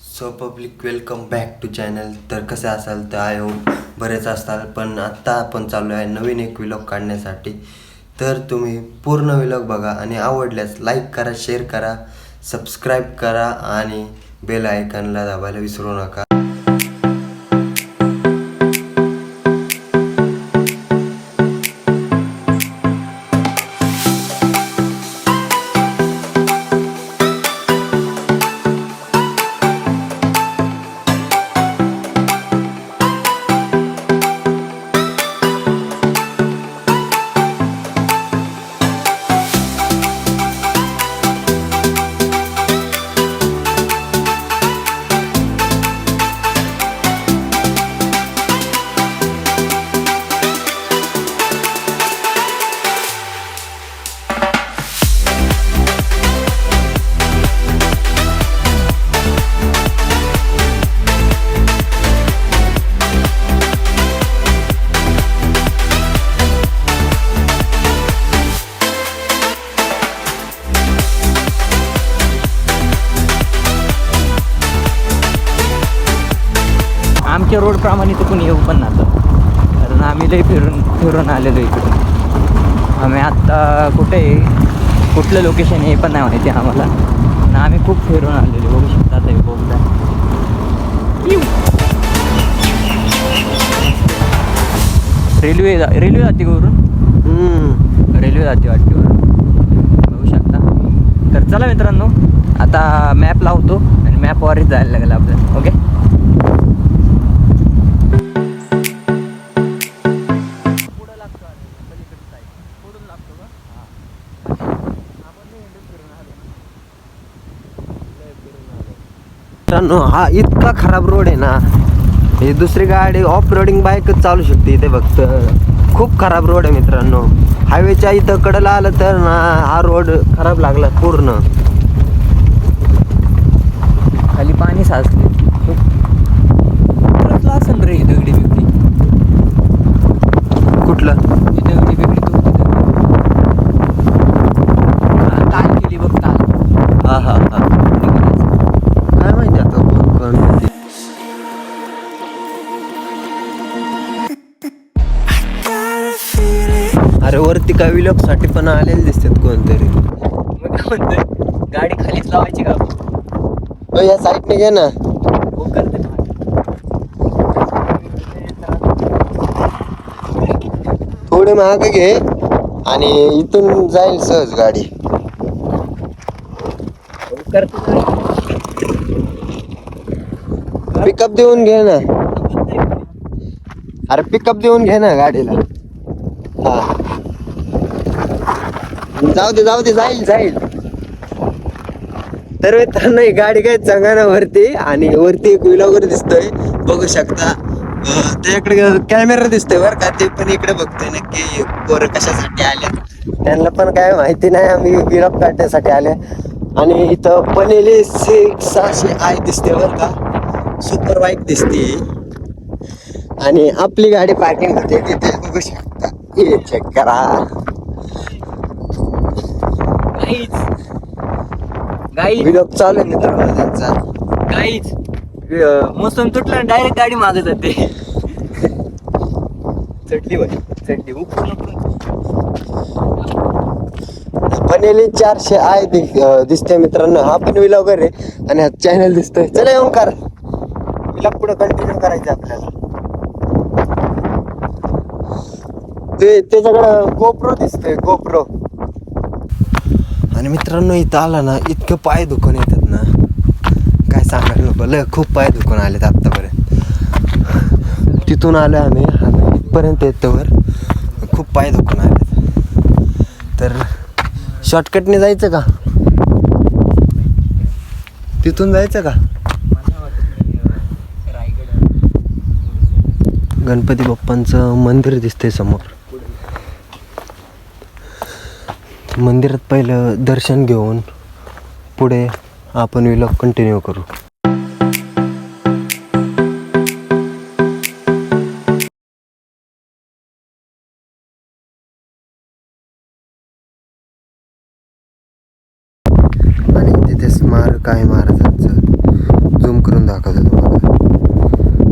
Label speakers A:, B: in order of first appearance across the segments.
A: So public welcome back to channel तर कसे असाल तर आय होप बरेच असाल पण आत्ता आपण चालू आहे नवीन एक विलॉग काढण्यासाठी. तर तुम्ही पूर्ण विलॉग बघा आणि आवडल्यास लाईक करा शेअर करा सबस्क्राईब करा आणि बेल आयकनला दाबायला विसरू नका.
B: आमच्या रोडप्रमाणे तर कोणी येऊ पण नव्हतं कारण आम्ही लई फिरून फिरून आलेलो इकडून. आम्ही आत्ता कुठे आहे कुठलं लोकेशन हे पण नाही माहिती आम्हाला. आणि आम्ही खूप फिरून आलेलो बघू शकता हे बोगदा. रेल्वे रेल्वे जाते वरून. रेल्वे जाते वाटते वरून. बघू शकता. तर चला मित्रांनो आता मॅप लावतो आणि मॅपवरच जायला लागेल आपल्याला ओके
A: मित्रांनो हा इतका खराब रोड आहे ना. हे दुसरी गाडी ऑफ रोडिंग बाईकच चालू शकते इथे फक्त. खूप खराब रोड आहे मित्रांनो. हायवेच्या इथं कडला आलं तर ना हा रोड खराब लागला पूर्ण.
B: खाली पाणी साचले. असेल
A: अरे वरती काय विलॉगसाठी पण आलेले दिसतात कोणतरी.
B: मग काय म्हणतोय गाडी खालीच लावायची का आपण?
A: या साईडने घे ना.
B: हो करते ना.
A: थोडे महाग घे आणि इथून जाईल सहज गाडी.
B: हो करते ना.
A: पिकअप देऊन घे ना. अरे पिकअप देऊन घे ना गाडीला हा जाऊ दे जाऊ दे जाईल जाईल. तर मित्रांनो ही गाडी काय ना वरती आणि वरती एक विलॉगर दिसतोय. बघू शकता. त्याकडे कॅमेरा दिसतोय बर का ते पण इकडे बघतोय नक्की. पोरं कशासाठी आले त्यांना पण काय माहिती नाही आम्ही विलॉग काढण्यासाठी आले. आणि इथं पनेली सिक्स सहाशे आय दिसते बर का. सुपर बाईक दिसते. आणि आपली गाडी पार्किंग होते तिथे बघू शकता. हे चेक करा.
B: गाईच
A: विलॉग चालू आहे मित्रांनो त्यांचा
B: गाईच मोसम तुटला डायरेक्ट गाडी मागे जाते. उकळून उकळून.
A: पनेली चारशे दि- अं, दिसते मित्रांनो. हा पण विलॉगर आहे आणि हा चॅनल दिसतोय. चला येऊन कर. विलॉग पुढे कंटिन्यू करायचं आपल्याला. ते त्याच्याकडं गोप्रो दिसतोय गोप्रो आणि मित्रांनो इथं आला ना इतकं पाय दुखून येतात ना. काय सांगायला नको लय खूप पाय दुखून आलेत आत्तापर्यंत. तिथून आलो आम्ही आम्ही इथपर्यंत येतोवर खूप पाय दुखून आलेत. तर शॉर्टकटने जायचं का? तिथून जायचं का? गणपती बाप्पांचं मंदिर दिसतंय समोर. मंदिरात पहिलं दर्शन घेऊन पुढे आपण विलॉग कंटिन्यू करू. आणि तिथे स्मारक आहे महाराजांचं. झूम करून दाखवतो तुम्हाला.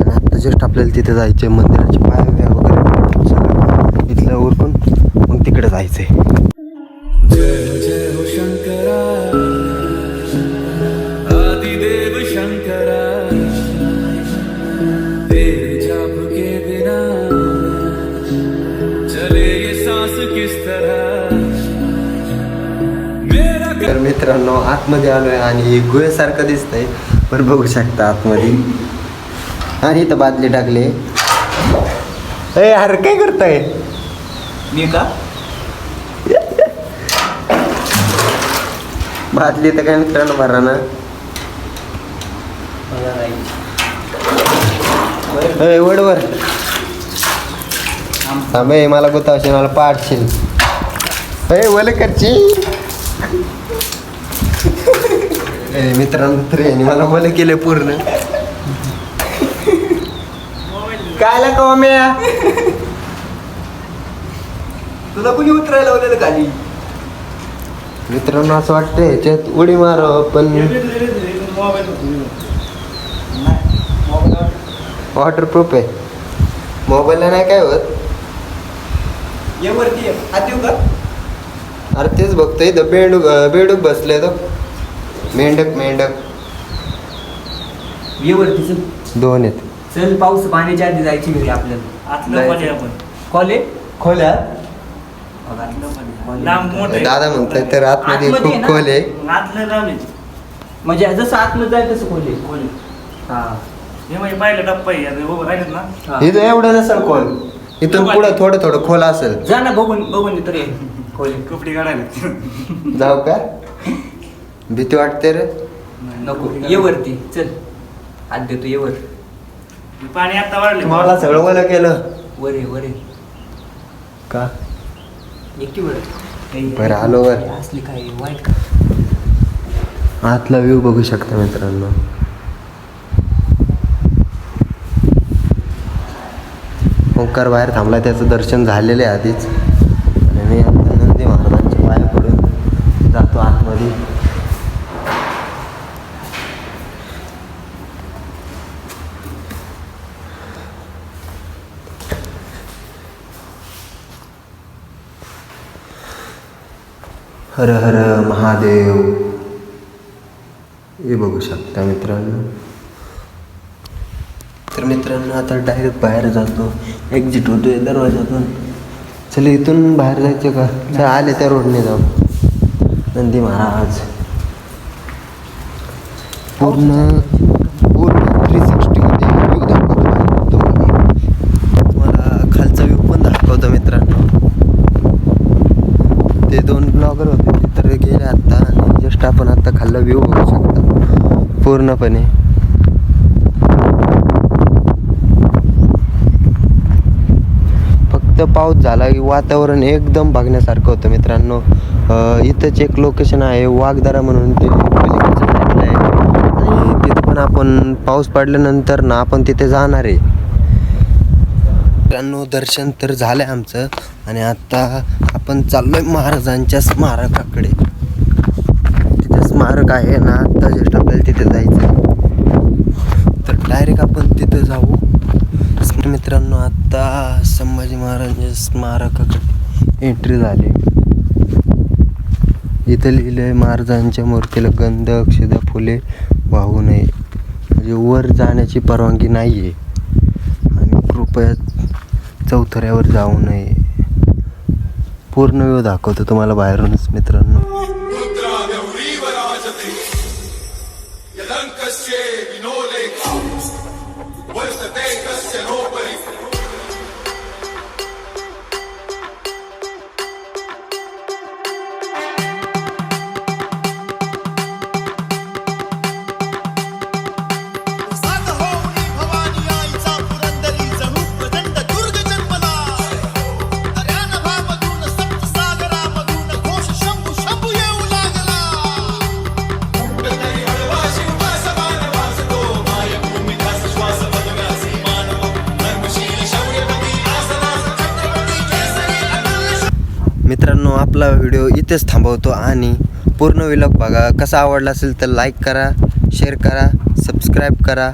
A: आणि आत्ता जस्ट आपल्याला तिथे जायचे मंदिराचे पाय वगैरे इथलं उरकून मग तिकडे जायचंय.
C: जय हो शंकरा. आदिदेव शंकरा. तेरे जाप के बिना चले ये सांस किस तरह? मेरा
A: तर मित्रांनो आतमध्ये आलोय आणि गुहेसारखं दिसतंय पण बघू शकता आतमध्ये. आणि इथं बादली टाकले. ए अरे काय करताय.
B: मी का?
A: बादली तर काय मित्रांनो भरा ना. वडवर थांबे. मला गुतावशील मला पाडशील. ए वले करची. ए मित्रांनो तर यांनी मला वले केले पूर्ण. काय कम्या
B: तुला कुणी उतरायला लावलेलं खाली?
A: मित्रांनो असं वाटतं ह्याच्यात उडी मार पण वॉटरप्रूफ आहे. मोबाईलला नाही काय होत? अरे तेच बघतोय इथं बेडूक बेडूक बसले तो. मेंढक मेंढक.
B: ये वरती चल.
A: दोन आहेत.
B: चल पाऊस पाण्याच्या आधी जायची घरी आपल्याला.
D: आतलं
A: खोल्या
D: पाणी लांब मोठं आहे.
A: दादा म्हणताय तर आतमध्ये
B: आतमध्ये आहे
A: खूप
B: ना?
A: खोल आहे.
D: आतलं.
B: म्हणजे जसं आतमध्ये जाईल तसं खोले
D: खोल आहे.
B: हा.
D: हे म्हणजे पाहिलं टप्पा आहे आता उभं राहिलेत ना?
B: हा.
A: इथं एवढं नसेल खोल. इथून पुढं थोडं थोडं खोल असेल.
B: जा ना बघून बघून तर ये खोले
D: कपडे काढायला.
A: जाऊ का? भीती वाटते रे.
B: नको. ये वरती. चल. हात देतो ये वर.
D: पाणी आता वाढले.
A: तुम्हाला सगळं मला केलं.
B: वर ये वर ये
A: का?
B: एकटी
A: बरं, आलो वर.
B: असली काय वाईट
A: आतला व्ह्यू बघू शकता मित्रांनो. ओंकार बाहेर थांबला त्याचं दर्शन झालेलं आहे आधीच. आणि मी आता नंदी महाराजांच्या पाया पडून जातो आतमध्ये हर हर महादेव. हे बघू शकता मित्रांनो. तर मित्रांनो आता डायरेक्ट बाहेर जातो. एक्झिट होतोय दरवाजातून चल इथून बाहेर जायचं का? चल आले त्या रोडने जाऊ नंदी महाराज. पूर्ण पूर्ण थ्री सिक्स्टीमध्ये व्ह्यू दाखवतो बाहेर तुम्हाला तुम्हाला खालचा व्ह्यू पण दाखवतो मित्रांनो ते दोन ब्लॉगर होते ते तर गेले आत्ता आणि आपण आत्ता खाल्ला व्ह्यू बघू शकता. पूर्णपणे. फक्त पाऊस झाला की वातावरण एकदम बघण्यासारखं होतं मित्रांनो. इथंच एक लोकेशन आहे वाघदारा म्हणून ते आहे. आणि तिथं पण आपण पाऊस पडल्यानंतर ना आपण तिथे जाणार आहे. मित्रांनो दर्शन तर झालंय आमचं. आणि आता आपण चाललोय महाराजांच्या स्मारकाकडे. स्मारक आहे ना आत्ता जस्ट आपल्याला तिथे जायचं तर डायरेक्ट आपण तिथं जाऊ. मित्रांनो आत्ता संभाजी महाराजांच्या स्मारकाकडे एंट्री झाली. इथं लिहिलंय महाराजांच्या मूर्तीला गंध अक्षदा फुले वाहू नये. म्हणजे वर जाण्याची परवानगी नाही आहे आणि कृपया चौथऱ्यावर जाऊ नये. पूर्ण वेळ दाखवतो तुम्हाला बाहेरूनच मित्रांनो.
E: não se vinole
A: मित्रांनो आपला व्हिडिओ इथेच थांबवतो आणि पूर्ण विलग बघा. कसा आवडला असेल तर लाईक करा शेअर करा सबस्क्राईब करा.